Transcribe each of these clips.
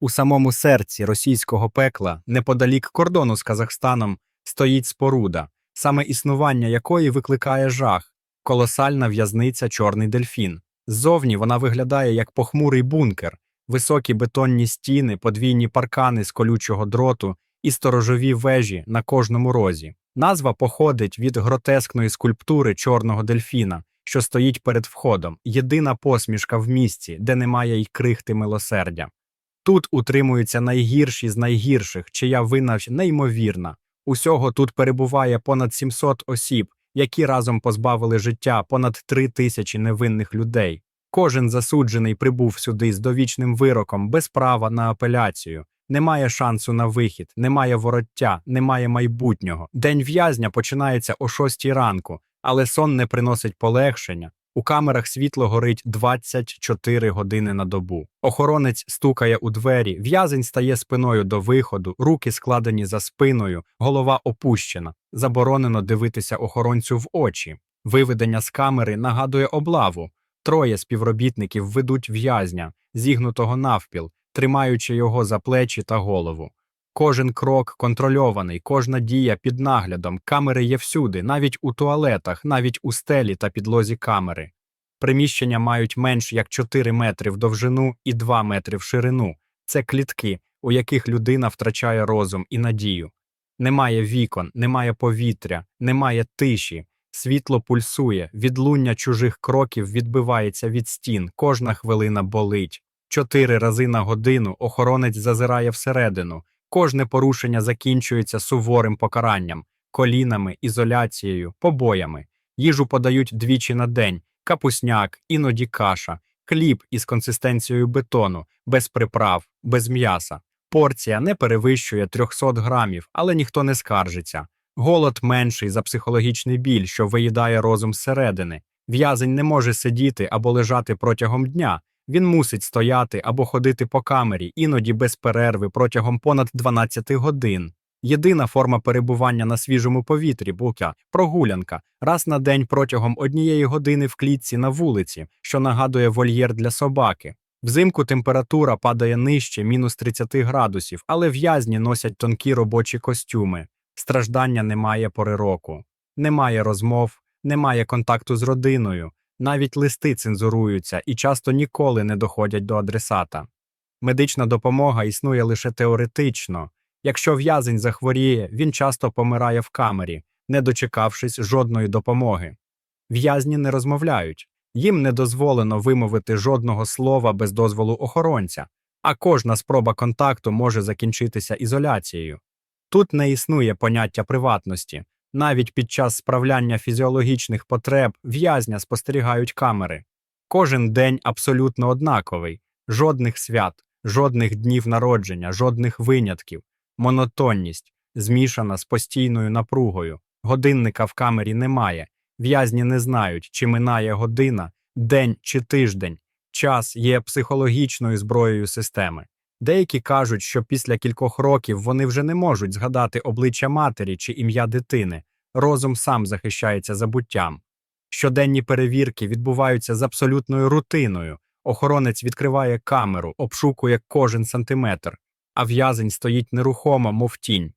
У самому серці російського пекла, неподалік кордону з Казахстаном, стоїть споруда, саме існування якої викликає жах колосальна в'язниця Чорний дельфін. Ззовні вона виглядає як похмурий бункер, високі бетонні стіни, подвійні паркани з колючого дроту і сторожові вежі на кожному розі. Назва походить від гротескної скульптури чорного дельфіна, що стоїть перед входом, єдина посмішка в місці, де немає й крихти милосердя. Тут утримуються найгірші з найгірших, чия вина неймовірна. Усього тут перебуває понад 700 осіб, які разом позбавили життя понад три тисячі невинних людей. Кожен засуджений прибув сюди з довічним вироком без права на апеляцію. Немає шансу на вихід, немає вороття, немає майбутнього. День в'язня починається о 6 ранку, але сон не приносить полегшення. У камерах світло горить 24 години на добу. Охоронець стукає у двері, в'язень стає спиною до виходу, руки складені за спиною, голова опущена. Заборонено дивитися охоронцю в очі. Виведення з камери нагадує облаву. Троє співробітників ведуть в'язня, зігнутого навпіл, тримаючи його за плечі та голову. Кожен крок контрольований, кожна дія під наглядом. Камери є всюди, навіть у туалетах, навіть у стелі та підлозі камери. Приміщення мають менш як 4 метри в довжину і 2 метри в ширину. Це клітки, у яких людина втрачає розум і надію. Немає вікон, немає повітря, немає тиші. Світло пульсує, відлуння чужих кроків відбивається від стін, кожна хвилина болить. Чотири рази на годину охоронець зазирає всередину. Кожне порушення закінчується суворим покаранням, колінами, ізоляцією, побоями. Їжу подають двічі на день, капусняк, іноді каша, хліб із консистенцією бетону, без приправ, без м'яса. Порція не перевищує 300 грамів, але ніхто не скаржиться. Голод менший за психологічний біль, що виїдає розум зсередини. В'язень не може сидіти або лежати протягом дня. Він мусить стояти або ходити по камері, іноді без перерви протягом понад 12 годин. Єдина форма перебування на свіжому повітрі бука прогулянка раз на день протягом однієї години в клітці на вулиці, що нагадує вольєр для собаки. Взимку температура падає нижче мінус 30 градусів, але в'язні носять тонкі робочі костюми. Страждання немає пори року, немає розмов, немає контакту з родиною. Навіть листи цензуруються і часто ніколи не доходять до адресата. Медична допомога існує лише теоретично. Якщо в'язень захворіє, він часто помирає в камері, не дочекавшись жодної допомоги. В'язні не розмовляють, їм не дозволено вимовити жодного слова без дозволу охоронця, а кожна спроба контакту може закінчитися ізоляцією. Тут не існує поняття приватності. Навіть під час справляння фізіологічних потреб в'язня спостерігають камери. Кожен день абсолютно однаковий, жодних свят, жодних днів народження, жодних винятків, монотонність, змішана з постійною напругою. Годинника в камері немає. В'язні не знають, чи минає година, день чи тиждень. Час є психологічною зброєю системи. Деякі кажуть, що після кількох років вони вже не можуть згадати обличчя матері чи ім'я дитини, розум сам захищається забуттям. Щоденні перевірки відбуваються з абсолютною рутиною. Охоронець відкриває камеру, обшукує кожен сантиметр, а в'язень стоїть нерухомо, мов тінь.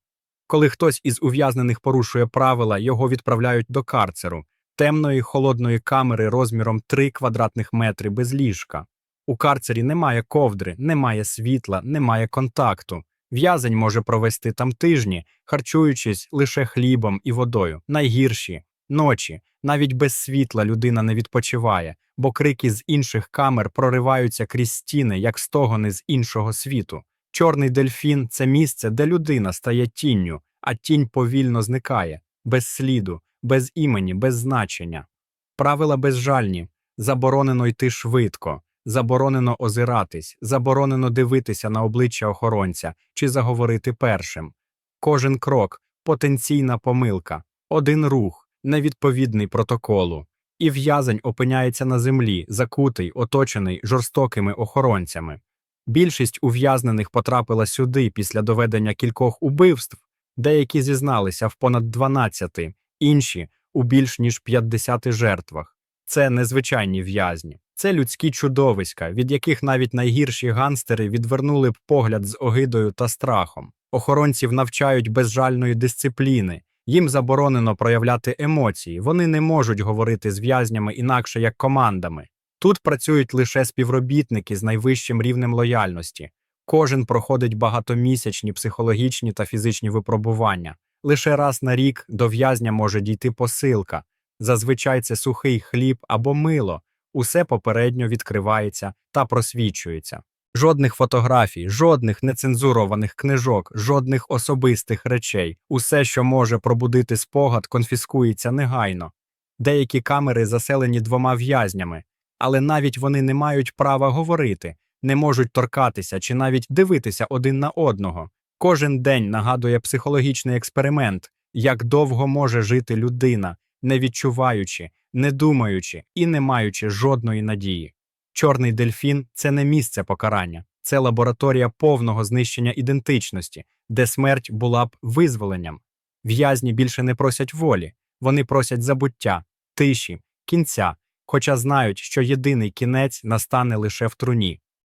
Коли хтось із ув'язнених порушує правила, його відправляють до карцеру, темної холодної камери розміром 3 квадратних метри без ліжка. У карцері немає ковдри, немає світла, немає контакту. В'язень може провести там тижні, харчуючись лише хлібом і водою. Найгірші ночі, навіть без світла людина не відпочиває, бо крики з інших камер прориваються крізь стіни, як стогони з іншого світу. Чорний дельфін це місце, де людина стає тінню, а тінь повільно зникає, без сліду, без імені, без значення. Правила безжальні, заборонено йти швидко. Заборонено озиратись, заборонено дивитися на обличчя охоронця чи заговорити першим. Кожен крок потенційна помилка, один рух, невідповідний протоколу, і в'язень опиняється на землі, закутий, оточений жорстокими охоронцями. Більшість ув'язнених потрапила сюди після доведення кількох убивств, деякі зізналися в понад 12, інші у більш ніж 50 жертвах. Це незвичайні в'язні. Це людські чудовиська, від яких навіть найгірші ганстери відвернули б погляд з огидою та страхом. Охоронців навчають безжальної дисципліни. Їм заборонено проявляти емоції, вони не можуть говорити з в'язнями інакше як командами. Тут працюють лише співробітники з найвищим рівнем лояльності. Кожен проходить багатомісячні психологічні та фізичні випробування. Лише раз на рік до в'язня може дійти посилка. Зазвичай це сухий хліб або мило. Усе попередньо відкривається та просвічується. Жодних фотографій, жодних нецензурованих книжок, жодних особистих речей. Усе, що може пробудити спогад, конфіскується негайно. Деякі камери заселені двома в'язнями, але навіть вони не мають права говорити, не можуть торкатися чи навіть дивитися один на одного. Кожен день нагадує психологічний експеримент, як довго може жити людина, не відчуваючи, не думаючи і не маючи жодної надії. Чорний дельфін це не місце покарання, це лабораторія повного знищення ідентичності, де смерть була б визволенням. В'язні більше не просять волі, вони просять забуття, тиші, кінця, хоча знають, що єдиний кінець настане лише в труні.